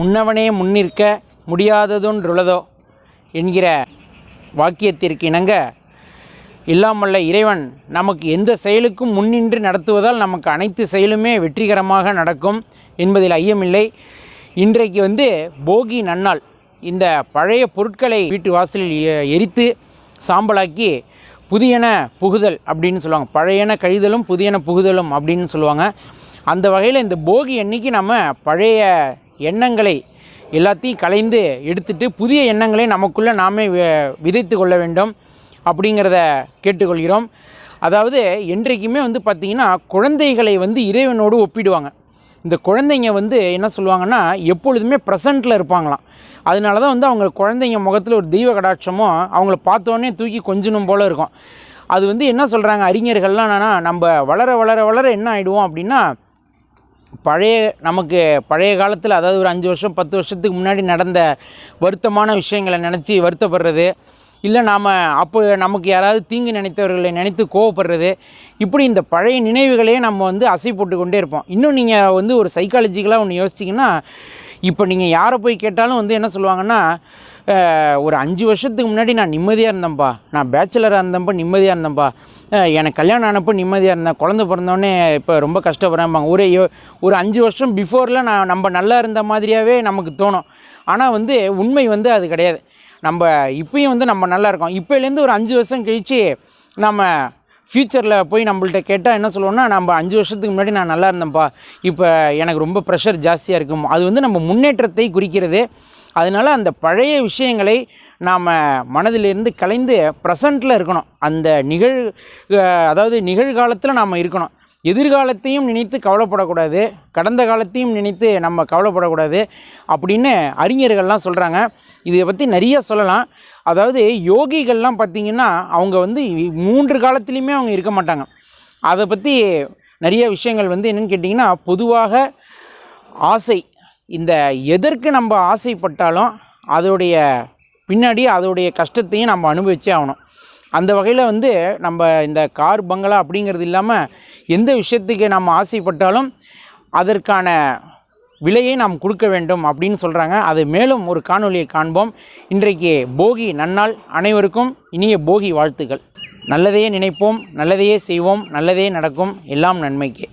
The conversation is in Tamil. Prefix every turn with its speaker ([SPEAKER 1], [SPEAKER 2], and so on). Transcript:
[SPEAKER 1] முன்னவனே முன்னிற்க முடியாததொன்றுள்ளதோ என்கிற வாக்கியத்திற்கு இணங்க இல்லாமல்ல இறைவன் நமக்கு எந்த செயலுக்கும் முன்னின்று நடத்துவதால் நமக்கு அனைத்து செயலுமே வெற்றிகரமாக நடக்கும் என்பதில் ஐயமில்லை. இன்றைக்கு வந்து போகி நன்னாள் இந்த பழைய பொருட்களை வீட்டு வாசலில் எ- எரித்து சாம்பலாக்கி புதியன புகுதல் அப்படின்னு சொல்லுவாங்க. பழையன கழிதலும் புதியன புகுதலும் அப்படின்னு சொல்லுவாங்க. அந்த வகையில் இந்த போகி அன்னைக்கு நம்ம பழைய எண்ணங்களை எல்லாத்தையும் கலைந்து எடுத்துட்டு புதிய எண்ணங்களை நமக்குள்ளே நாமே வி- விதைத்து கொள்ள வேண்டும் அப்படிங்கிறத கேட்டுக்கொள்கிறோம். அதாவது என்றைக்குமே வந்து பார்த்திங்கன்னா குழந்தைகளை வந்து இறைவனோடு ஒப்பிடுவாங்க. இந்த குழந்தைங்க வந்து என்ன சொல்லுவாங்கன்னா எப்பொழுதுமே ப்ரெசண்ட்டில் இருப்பாங்களாம். அதனால தான் வந்து அவங்க குழந்தைங்க முகத்தில் ஒரு தெய்வ கடாட்சமோ அவங்கள பார்த்தோன்னே தூக்கி கொஞ்சணும் போல் இருக்கும். அது வந்து என்ன சொல்கிறாங்க அறிஞர்கள்லாம் என்னன்னா நம்ம வளர வளர வளர என்ன ஆகிடுவோம் அப்படின்னா பழைய நமக்கு பழைய காலத்தில் அதாவது ஒரு அஞ்சு வருஷம் பத்து வருஷத்துக்கு முன்னாடி நடந்த வருத்தமான விஷயங்களை நினச்சி வருத்தப்படுறது. இல்லை நாம் அப்போ நமக்கு யாராவது தீங்கு நினைத்தவர்களை நினைத்து கோவப்படுறது. இப்படி இந்த பழைய நினைவுகளையே நம்ம வந்து அசை போட்டு கொண்டே இருப்போம். இன்னும் நீங்கள் வந்து ஒரு சைக்காலஜிக்கலாக ஒன்று யோசிச்சிங்கன்னா இப்போ நீங்கள் யாரை போய் கேட்டாலும் வந்து என்ன சொல்லுவாங்கன்னா ஒரு அஞ்சு வருஷத்துக்கு முன்னாடி நான் நிம்மதியாக இருந்தேன்ப்பா நான் பேச்சுலராக இருந்தப்போ நிம்மதியாக இருந்தேன்ப்பா எனக்கு கல்யாணம் ஆனப்போ நிம்மதியாக இருந்தேன். குழந்த பிறந்தோடனே இப்போ ரொம்ப கஷ்டப்படுறேன்பாங்க. ஒரு ஒரு அஞ்சு வருஷம் பிஃபோரில் நான் நம்ம நல்லா இருந்த மாதிரியாகவே நமக்கு தோணும். ஆனால் வந்து உண்மை வந்து அது கிடையாது. நம்ம இப்பயும் வந்து நம்ம நல்லா இருக்கோம். இப்போலேருந்து ஒரு அஞ்சு வருஷம் கழித்து நம்ம ஃப்யூச்சரில் போய் நம்மள்ட்ட கேட்டால் என்ன சொல்லுவோம்னா நம்ம அஞ்சு வருஷத்துக்கு முன்னாடி நான் நல்லா இருந்தேன்ப்பா இப்போ எனக்கு ரொம்ப ப்ரெஷர் ஜாஸ்தியாக இருக்கும் அது வந்து நம்ம முன்னேற்றத்தை குறிக்கிறது. அதனால் அந்த பழைய விஷயங்களை நாம் மனதிலிருந்து கலைந்து ப்ரெசண்ட்டில் இருக்கணும். அந்த நிகழ் அதாவது நிகழ்காலத்தில் நாம் இருக்கணும். எதிர்காலத்தையும் நினைத்து கவலைப்படக்கூடாது. கடந்த காலத்தையும் நினைத்து நம்ம கவலைப்படக்கூடாது அப்படின்னு அறிஞர்கள்லாம் சொல்கிறாங்க இதை பற்றி நிறைய சொல்லலாம். அதாவது யோகிகள்லாம் பார்த்திங்கன்னா அவங்க வந்து மூன்று காலத்துலேயுமே அவங்க இருக்க மாட்டாங்க. அதை பற்றி நிறைய விஷயங்கள் வந்து என்னென்னு கேட்டிங்கன்னா பொதுவாக ஆசை. இந்த எதற்கு நம்ம ஆசைப்பட்டாலும் அதோடைய பின்னாடி அதோடைய கஷ்டத்தையும் நம்ம அனுபவிச்சே ஆகணும். அந்த வகையில் வந்து நம்ம இந்த கார் பங்களா அப்படிங்கிறது இல்லாமல் எந்த விஷயத்துக்கு நம்ம ஆசைப்பட்டாலும் அதற்கான விலையை நாம் கொடுக்க வேண்டும் அப்படின்னு சொல்கிறாங்க அது மேலும் ஒரு காணொலியை காண்போம். இன்றைக்கு போகி நன்னாள் அனைவருக்கும் இனிய போகி வாழ்த்துக்கள். நல்லதையே நினைப்போம் நல்லதையே செய்வோம் நல்லதே நடக்கும் எல்லாம் நன்மைக்கே.